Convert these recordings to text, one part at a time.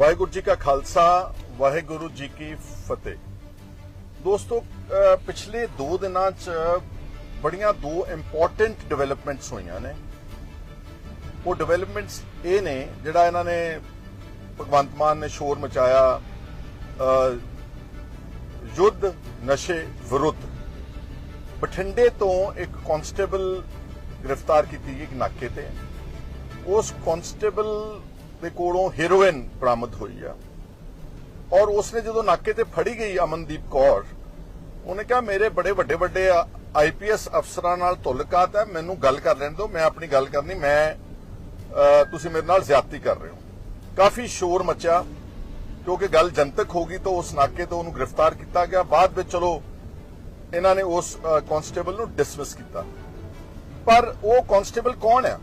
ਵਾਹਿਗੁਰੂ ਜੀ ਕਾ ਖਾਲਸਾ, ਵਾਹਿਗੁਰੂ ਜੀ ਕੀ ਫਤਿਹ। ਦੋਸਤੋ ਪਿਛਲੇ 2 ਦਿਨਾਂ 'ਚ ਬੜੀਆਂ ਦੋ ਇੰਪੋਰਟੈਂਟ ਡਿਵੈਲਪਮੈਂਟਸ ਹੋਈਆਂ ਨੇ। ਉਹ ਡਿਵੈਲਪਮੈਂਟਸ ਇਹ ਨੇ ਜਿਹੜਾ ਇਹਨਾਂ ਨੇ ਭਗਵੰਤ ਮਾਨ ਨੇ ਸ਼ੋਰ ਮਚਾਇਆ ਯੁੱਧ ਨਸ਼ੇ ਵਿਰੁੱਧ। ਬਠਿੰਡੇ ਤੋਂ ਇੱਕ ਕਾਂਸਟੇਬਲ ਗ੍ਰਿਫਤਾਰ ਕੀਤੀ ਗਈ ਇੱਕ ਨਾਕੇ ਤੇ। ਉਸ ਕਾਂਸਟੇਬਲ ਦੇ ਕੋਲੋਂ ਹੈਰੋਇਨ ਬਰਾਮਦ ਹੋਈ ਆ। ਔਰ ਉਸਨੇ ਜਦੋਂ ਨਾਕੇ ਤੇ ਫੜੀ ਗਈ ਅਮਨਦੀਪ ਕੌਰ, ਉਹਨੇ ਕਿਹਾ, ਮੇਰੇ ਬੜੇ ਵੱਡੇ ਵੱਡੇ ਆਈਪੀਐਸ ਅਫਸਰਾਂ ਨਾਲ ਤੁਲਕਾਤ ਹੈ, ਮੈਨੂੰ ਗੱਲ ਕਰ ਲੈਣ ਦਿਓ, ਮੈਂ ਆਪਣੀ ਗੱਲ ਕਰਨੀ, ਮੈਂ ਤੁਸੀਂ ਮੇਰੇ ਨਾਲ ਜ਼ਿਆਦਤੀ ਕਰ ਰਹੇ ਹੋ। ਕਾਫੀ ਸ਼ੋਰ ਮਚਿਆ, ਕਿਉਂਕਿ ਗੱਲ ਜਨਤਕ ਹੋ ਗਈ ਤਾਂ ਉਸ ਨਾਕੇ ਤੋਂ ਉਹਨੂੰ ਗ੍ਰਿਫਤਾਰ ਕੀਤਾ ਗਿਆ। ਬਾਅਦ ਵਿੱਚ ਚਲੋ, ਇਹਨਾਂ ਨੇ ਉਸ ਕਾਂਸਟੇਬਲ ਨੂੰ ਡਿਸਮਿਸ ਕੀਤਾ। ਪਰ ਉਹ ਕਾਂਸਟੇਬਲ ਕੌਣ ਹੈ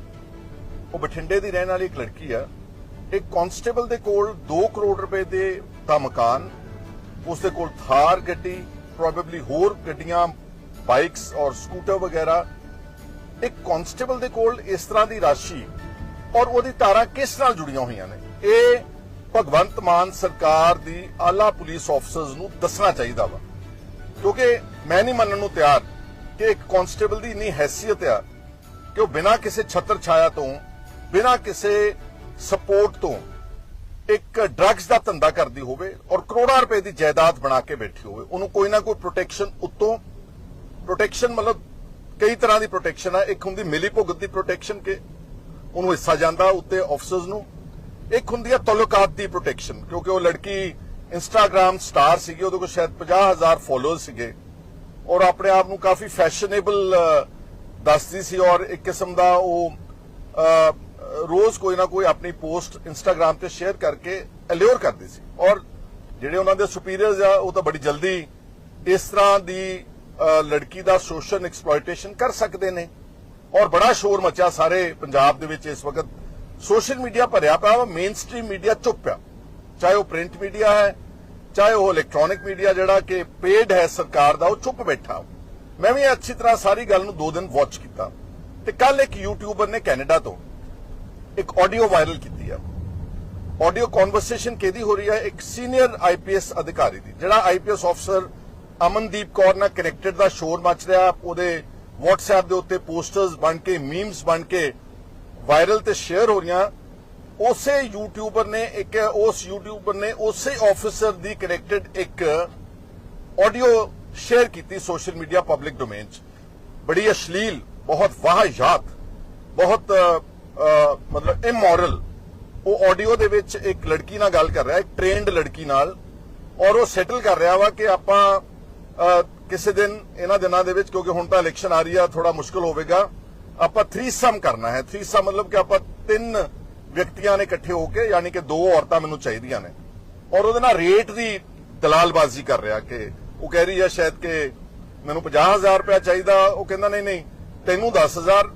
ਉਹ ਬਠਿੰਡੇ ਦੀ ਰਹਿਣ ਵਾਲੀ ਇੱਕ ਲੜਕੀ ਆ। ਇੱਕ ਕਾਂਸਟੇਬਲ ਦੇ ਕੋਲ 2 ਕਰੋੜ ਰੁਪਏ ਦੇ ਦਾ ਮਕਾਨ, ਉਸ ਦੇ ਕੋਲ ਥਾਰ ਗੱਡੀ ਪ੍ਰੋਬੇਬਲੀ ਹੋਰ ਗੱਡੀਆਂ ਬਾਈਕਸ ਔਰ ਸਕੂਟਰ ਵਗੈਰਾ। ਇੱਕ ਕਾਂਸਟੇਬਲ ਦੇ ਕੋਲ ਇਸ ਤਰ੍ਹਾਂ ਦੀ ਰਾਸ਼ੀ ਔਰ ਉਹਦੀ ਧਾਰਾ ਕਿਸ ਨਾਲ ਜੁੜੀਆਂ ਹੋਈਆਂ ਨੇ? ਇਹ ਭਗਵੰਤ ਮਾਨ ਸਰਕਾਰ ਦੀ ਆਲਾ ਪੁਲਿਸ ਆਫਸਰਸ ਨੂੰ ਦੱਸਣਾ ਚਾਹੀਦਾ ਵਾ। ਕਿਉਂਕਿ ਮੈਂ ਨਹੀਂ ਮੰਨਣ ਨੂੰ ਤਿਆਰ ਕਿ ਇੱਕ ਕਾਂਸਟੇਬਲ ਦੀ ਇੰਨੀ ਹੈਸੀਅਤ ਆ ਕਿ ਉਹ ਬਿਨਾਂ ਕਿਸੇ ਛੱਤਰ ਛਾਇਆ ਤੋਂ, ਬਿਨਾਂ ਕਿਸੇ ਸਪੋਰਟ ਤੋਂ ਇੱਕ ਡਰੱਗਸ ਦਾ ਧੰਦਾ ਕਰਦੀ ਹੋਵੇ ਔਰ ਕਰੋੜਾਂ ਰੁਪਏ ਦੀ ਜਾਇਦਾਦ ਬਣਾ ਕੇ ਬੈਠੀ ਹੋਵੇ, ਉਹਨੂੰ ਕੋਈ ਨਾ ਕੋਈ ਪ੍ਰੋਟੈਕਸ਼ਨ ਉੱਤੋਂ ਪ੍ਰੋਟੈਕਸ਼ਨ ਮਤਲਬ ਕਈ ਤਰ੍ਹਾਂ ਦੀ ਪ੍ਰੋਟੈਕਸ਼ਨ ਆ। ਇੱਕ ਹੁੰਦੀ ਮਿਲੀ ਭੁਗਤ ਦੀ ਪ੍ਰੋਟੈਕਸ਼ਨ ਕਿ ਉਹਨੂੰ ਹਿੱਸਾ ਜਾਂਦਾ ਉੱਤੇ ਆਫਸਰਸ ਨੂੰ। ਇੱਕ ਹੁੰਦੀ ਆ ਤਲੁਕਾਤ ਦੀ ਪ੍ਰੋਟੈਕਸ਼ਨ ਕਿਉਂਕਿ ਉਹ ਲੜਕੀ ਇੰਸਟਾਗ੍ਰam ਸਟਾਰ ਸੀਗੀ, ਉਹਦੇ ਕੋਲ ਸ਼ਾਇਦ 50000 ਫਾਲੋਅਰਸ ਸੀਗੇ। ਔਰ ਆਪਣੇ ਆਪ ਨੂੰ ਕਾਫੀ ਫੈਸ਼ਨੇਬਲ ਦੱਸਦੀ ਸੀ ਔਰ ਇੱਕ ਕਿਸਮ ਦਾ ਉਹ ਰੋਜ਼ ਕੋਈ ਨਾ ਕੋਈ ਆਪਣੀ ਪੋਸਟ ਇੰਸਟਾਗ੍ਰam ਤੇ ਸ਼ੇਅਰ ਕਰਕੇ ਅਲਿਓਰ ਕਰਦੇ ਸੀ। ਔਰ ਜਿਹੜੇ ਉਹਨਾਂ ਦੇ ਸੁਪੀਰੀਅਰਸ ਆ, ਉਹ ਤਾਂ ਬੜੀ ਜਲਦੀ ਇਸ ਤਰ੍ਹਾਂ ਦੀ ਲੜਕੀ ਦਾ ਸੋਸ਼ਲ ਐਕਸਪਲੋਇਟੇਸ਼ਨ ਕਰ ਸਕਦੇ ਨੇ। ਔਰ ਬੜਾ ਸ਼ੋਰ ਮਚਿਆ ਸਾਰੇ ਪੰਜਾਬ ਦੇ ਵਿੱਚ ਇਸ ਵਕਤ। ਸੋਸ਼ਲ ਮੀਡੀਆ ਭਰਿਆ ਪਿਆ ਵਾ ਮੇਨ ਸਟ੍ਰੀਮ ਮੀਡੀਆ ਚੁੱਪ ਆ ਚਾਹੇ ਉਹ ਪ੍ਰਿੰਟ ਮੀਡੀਆ ਹੈ, ਚਾਹੇ ਉਹ ਇਲੈਕਟ੍ਰੋਨਿਕ ਮੀਡੀਆ ਜਿਹੜਾ ਕਿ ਪੇਡ ਹੈ ਸਰਕਾਰ ਦਾ, ਉਹ ਚੁੱਪ ਬੈਠਾ ਮੈਂ ਵੀ ਅੱਛੀ ਤਰ੍ਹਾਂ ਸਾਰੀ ਗੱਲ ਨੂੰ ਦੋ ਦਿਨ ਵਾਚ ਕੀਤਾ। ਤੇ ਕੱਲ ਇੱਕ ਯੂਟਿਊਬਰ ਨੇ ਕੈਨੇਡਾ ਤੋਂ ਇੱਕ ਆਡੀਓ ਵਾਇਰਲ ਕੀਤੀ ਆ। ਆਡੀਓ ਕਨਵਰਸੇਸ਼ਨ ਕਿਹਦੀ ਹੋ ਰਹੀ ਹੈ ਇੱਕ ਸੀਨੀਅਰ ਆਈਪੀਐਸ ਅਧਿਕਾਰੀ ਦੀ, ਜਿਹੜਾ ਆਈਪੀਐਸ ਅਫਸਰ ਅਮਨਦੀਪ ਕੌਰ ਨਾਲ ਕਨੈਕਟਡ ਦਾ ਸ਼ੋਰ ਮਚ ਰਿਹਾ। ਉਹਦੇ WhatsApp ਦੇ ਉੱਤੇ ਪੋਸਟਰਸ ਬਣ ਕੇ ਮੀਮਸ ਬਣ ਕੇ ਵਾਇਰਲ ਤੇ ਸ਼ੇਅਰ ਹੋ ਰਹੀਆਂ। ਉਸੇ ਯੂਟਿਊਬਰ ਨੇ ਇੱਕ, ਉਸ ਯੂਟਿਊਬਰ ਨੇ ਉਸੇ ਆਫੀਸਰ ਦੀ ਕਨੈਕਟਡ ਇੱਕ ਆਡੀਓ ਸ਼ੇਅਰ ਕੀਤੀ ਸੋਸ਼ਲ ਮੀਡੀਆ ਪਬਲਿਕ ਡੋਮੇਨ 'ਚ। ਬੜੀ ਅਸ਼ਲੀਲ, ਬਹੁਤ ਵਾਹਿਯਾਤ ਬਹੁਤ ਮਤਲਬ ਇਮੋਰਲ ਉਹ ਆਡੀਓ ਦੇ ਵਿੱਚ ਇੱਕ ਲੜਕੀ ਨਾਲ ਗੱਲ ਕਰ ਰਿਹਾ, ਇੱਕ ਟ੍ਰੇਨਡ ਲੜਕੀ ਨਾਲ, ਔਰ ਉਹ ਸੈਟਲ ਕਰ ਰਿਹਾ ਵਾ ਕਿ ਆਪਾਂ ਕਿਸੇ ਦਿਨ, ਇਹਨਾਂ ਦਿਨਾਂ ਦੇ ਵਿੱਚ, ਕਿਉਂਕਿ ਹੁਣ ਤਾਂ ਇਲੈਕਸ਼ਨ ਆ ਰਹੀ ਆ ਥੋੜਾ ਮੁਸ਼ਕਲ ਹੋਵੇਗਾ, ਆਪਾਂ ਥ੍ਰੀਸਮ ਕਰਨਾ ਹੈ। ਥ੍ਰੀਸਮ ਮਤਲਬ ਕਿ ਆਪਾਂ ਤਿੰਨ ਵਿਅਕਤੀਆਂ ਨੇ ਇਕੱਠੇ ਹੋ ਕੇ, ਯਾਨੀ ਕਿ ਦੋ ਔਰਤਾਂ ਮੈਨੂੰ ਚਾਹੀਦੀਆਂ ਨੇ। ਔਰ ਉਹਦੇ ਨਾਲ ਰੇਟ ਦੀ ਦਲਾਲਬਾਜ਼ੀ ਕਰ ਰਿਹਾ ਕਿ ਉਹ ਕਹਿ ਰਹੀ ਹੈ ਸ਼ਾਇਦ ਕਿ ਮੈਨੂੰ 50000 ਰੁਪਇਆ ਚਾਹੀਦਾ, ਉਹ ਕਹਿੰਦਾ ਨਹੀਂ ਨਹੀਂ, ਤੈਨੂੰ 10000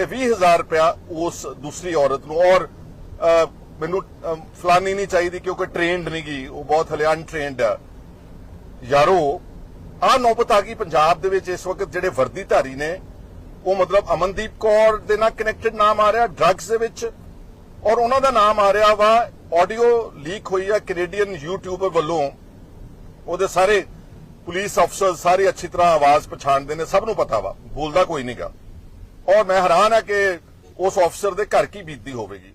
ਤੇ 20000 ਰੁਪਇਆ ਉਸ ਦੂਸਰੀ ਔਰਤ ਨੂੰ। ਔਰ ਮੈਨੂੰ ਫਲਾਨੀ ਨਹੀਂ ਚਾਹੀਦੀ ਕਿਉਂਕਿ ਟ੍ਰੇਨਡ ਨਹੀਂ ਗਈ ਉਹ ਬਹੁਤ ਹਲੇ ਅਨਟ੍ਰੇਨਡ ਆ। ਯਾਰੋ ਆ ਨੌਬਤ ਆ ਗਈ ਪੰਜਾਬ ਦੇ ਵਿੱਚ ਇਸ ਵਕਤ ਜਿਹੜੇ ਵਰਦੀਧਾਰੀ ਨੇ, ਉਹ ਮਤਲਬ ਅਮਨਦੀਪ ਕੌਰ ਦੇ ਨਾਲ ਕਨੈਕਟਡ ਨਾਮ ਆ ਰਿਹਾ ਡਰੱਗਸ ਦੇ ਵਿੱਚ। ਔਰ ਉਹਨਾਂ ਦਾ ਨਾਮ ਆ ਰਿਹਾ ਵਾ ਆਡੀਓ ਲੀਕ ਹੋਈ ਆ ਕੈਨੇਡੀਅਨ ਯੂਟਿਊਬਰ ਵੱਲੋਂ। ਉਹਦੇ ਸਾਰੇ ਪੁਲਿਸ ਅਫਸਰ ਸਾਰੇ ਅੱਛੀ ਤਰ੍ਹਾਂ ਆਵਾਜ਼ ਪਛਾਣਦੇ ਨੇ, ਸਭ ਨੂੰ ਪਤਾ ਵਾ। ਬੋਲਦਾ ਕੋਈ ਨਹੀਂਗਾ ਔਰ ਮੈਂ ਹੈਰਾਨ ਆ ਕਿ ਉਸ ਅਫਸਰ ਦੇ ਘਰ ਕੀ ਬੀਤਦੀ ਹੋਵੇਗੀ।